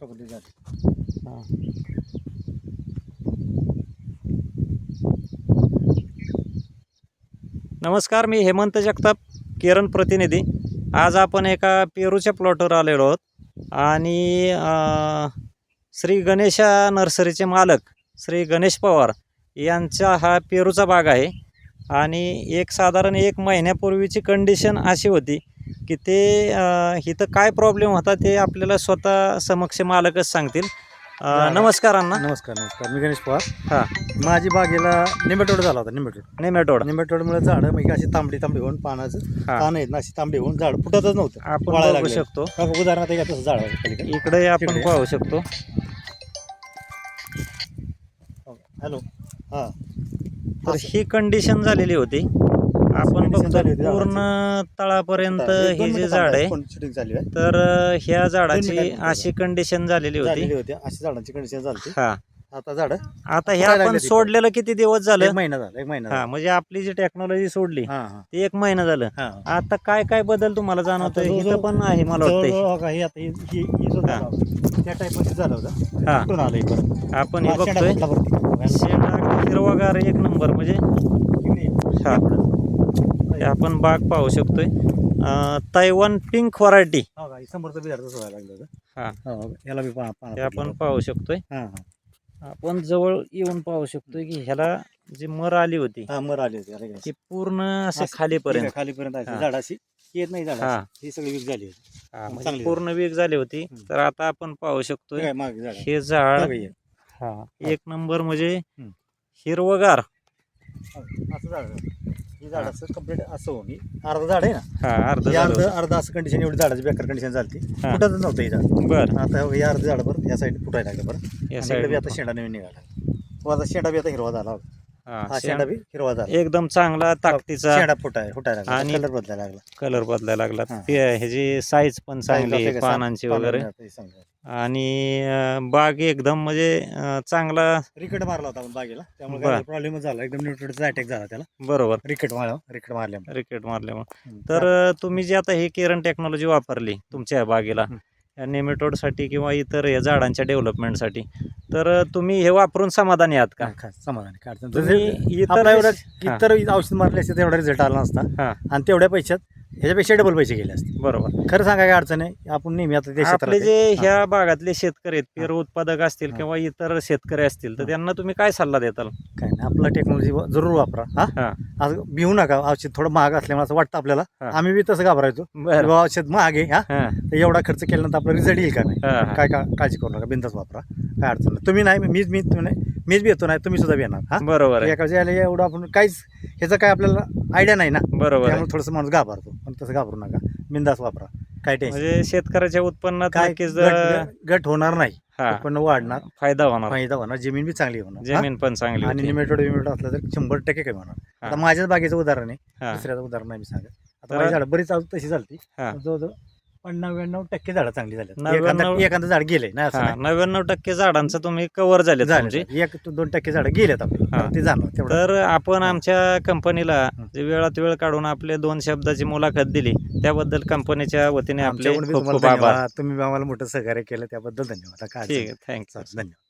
टोकरी जाते. नमस्कार मी हेमंत जगताप केरन प्रतिनिधी. आज आपण एका पेरूच्या प्लॉटवर आलेलो आहोत आणि श्री गणेशा नर्सरीचे मालक श्री गणेश पवार यांचा हा पेरूचा बाग आहे. आणि एक साधारण एक महिन्यापूर्वीची कंडिशन अशी होती की ते इथं काय प्रॉब्लेम होता ते आपल्याला स्वतः समक्ष मालकच सांगतील. नमस्कार अण्णा. नमस्कार नमस्कार. मी गणेश पवार. हां. माझी बागेला निंबेटोड झाला होता निंबेटोड. नेमॅटोड निंबेटोडमुळे झाडं म्हणजे अशी तांबडी तांबडी होऊन पानाचं हा. पान आहेत ना अशी तांबडी होऊन झाड फुटतच नव्हतं. आपण लागले. शकतो. उदाहरणार्थ एक तसं झाड. इकडे आपण. पाहू शकतो. हॅलो. हा. तर ही कंडिशन झालेली होती. आपण बघतो पूर्ण तळापर्यंत एक हे जे झाड आहे झाली तर ह्या झाडाची अशी कंडिशन झालेली होती. झालेली होती. अशी झाडांची कंडिशन झाली हा. आता झाड आता हे फुटायला आपण. सोडलेलं किती दिवस एक झालं महिना झाला एक महिना हा झाला. म्हणजे आपली जी टेक्नॉलॉजी सोडली हा हा. ती एक महिना झालं. हा. आता काय काय बदल तुम्हाला जाणवतोय? आता इथं पण आहे मला वाटतंय. जवळजवळ बघा, हे आता हे- हे- हे जो हा. झाला होता, त्या टाईपमध्ये झालं होतं. हा. कुठून आलं हे परत आपण हे बघतोय. वरती. शेंडा हिरवागार एक नंबर म्हणजे इकडे ये. हा. हे आपण बाग पाहू शकतोय अं, तैवान पिंक व्हरायटी समोरचं बी झाड लागलं. हा. याला बी हे आपण पाहू शकतोय आपण जवळ येऊन पाहू शकतोय की ह्याला जी मर आली होती हा मर आली होती. ती पूर्ण असे खालीपर्यंत खालीपर्यंत आहे. झाड अशी येत नाही झाड हा. सगळी वीक झाली होती म्हणजे पूर्ण वेग झाली होती. तर आता आपण पाहू शकतोय. हे झाड एक नंबर म्हणजे. हिरवगार हा, असं झाड. हे झाड असं कंप्लीट असं होऊन हे अर्ध झाड आहे ना? हा अर्ध हे झालं अर्ध होतं. अर्ध असं कंडिशन एवढी झाडाची बेकार कंडिशन झाली हा. फुटतच नव्हतं हे झाड. बर. आता हे अर्ध झाड बरं या साईड फुटायला लागलं बरं? या आणि इकडे बी आता शेंडा नवीन निघाला. तो आता शेंडा बी आता हिरवा झाला होता. हा शेंडा बी हिरवा झाला. एकदम चांगला ताकदीचा शेंडा फुटाय फुटायला लागला आणि- कलर बदलायला लागला. कलर बदलायला लागला. हा. ते ह्याची साईज पण चांगली आहे, पानांची पानं वगैरे. आणि अं, बाग एकदम म्हणजे अं, चांगला रिकट मारला होता आपण बागेला. त्यामुळे बर. प्रॉब्लेमच झाला. एकदम न्यूट्रलचा अटॅक झाला त्याला. बरोबर. रिकट मारला रिकट मारल्यामुळे रिकेट मारल्यामुळे हम्म. तर अं, तुम्ही जी आता ही केरन टेक्नॉलॉजी वापरली तुमच्या या बागेला हं. या नेमेटोडसाठी किंवा इतर या झाडांच्या डेव्हलपमेंटसाठी तर तुम्ही हे वापरून समाधानी आहात का समाधान काय अडचण तुम्ही जसं इतर आपला एवढा हा. इतर औषध मारले असते तेवढा रिझल्ट आला नसता हा. आणि तेवढ्या पैशात ह्याच्यापेक्षा डबल पैसे गेले असते बरोबर खरं सांगा काय अडचण आहे आपण नेहमी आता क्षेत्रात आपले आहे. जे हा. ह्या भागातले शेतकरी आहेत पेरू उत्पादक असतील हा. किंवा इतर शेतकरी असतील तर हा. त्यांना तुम्ही काय सल्ला देताल काय नाही आपलं टेक्नॉलॉजी जरूर वापरा हा हा. आज भिवू नका औषध थोडं महाग असल्यामुळे असं वाटतं आपल्याला हा. आम्ही बी तसं घाबरायचो बरं बाबा औषध महाग आहे हा हा, तर एवढा खर्च केल्यानंतर आपला रिझल्ट येईल का नाही हा, हा. काय का काळजी करू नका बिंदास वापरा काय अडचण नाही. तुम्ही नाही मीच मी तुम्ही नाही मीच बी येतो नाही तुम्ही सुद्धा बी येणार हा? बरोबर आहे. एका याला एवढं आपण काहीच ह्याचं काय आपल्याला आयडिया नाही ना? बरोबर आहे. त्यामुळे थोडंसं माणूस घाबरतो. पण तसं घाबरू नका. बिंदास वापरा. काय टेन्शन म्हणजे शेतकऱ्याच्या उत्पन्नात काय नक्कीच गट- अं, गट- गट होणार नाही. हा. उत्पन्न वाढणार. फायदा होणार. फायदा होणार. जमीन बी चांगली होणार. हा? जमीन पण चांगली आणि होती. निमेटोड विमेटोड असलं तर शंभर टक्के कमी होणार. आता माझ्याच बागेचं उदाहरण आहे. हा, दुसऱ्याचं उदाहरण नाही मी सांगत. आता तर- माझी झाडं बरीच तशी झाली हा. जवळजवळ पण नव्याण्णव टक्के झाडं चांगली झाली नव्याण्णव- एखादं झाड गेले नाही असं हा, नाही. नव्याण्णव टक्के झाडांचं तुम्ही कव्हर झाले झालं तुमचे झालं. एक ते दोन टक्के झाडं गेलेत आपले हा. ते जाणवं तेवढं तर आपण. आमच्या कंपनीला. जे वेळात वेळ काढून आपले दोन शब्दाची मुलाखत दिली त्याबद्दल कंपनीच्या वतीने आपले आमच्याकडून बी खूप तुम्हाला खूप आभार धन्यवाद तुम्ही आम्हाला मोठं सहकार्य केलं त्याबद्दल धन्यवाद काय अडचण ठीक नाही. आहे थँक्यू धन्यवाद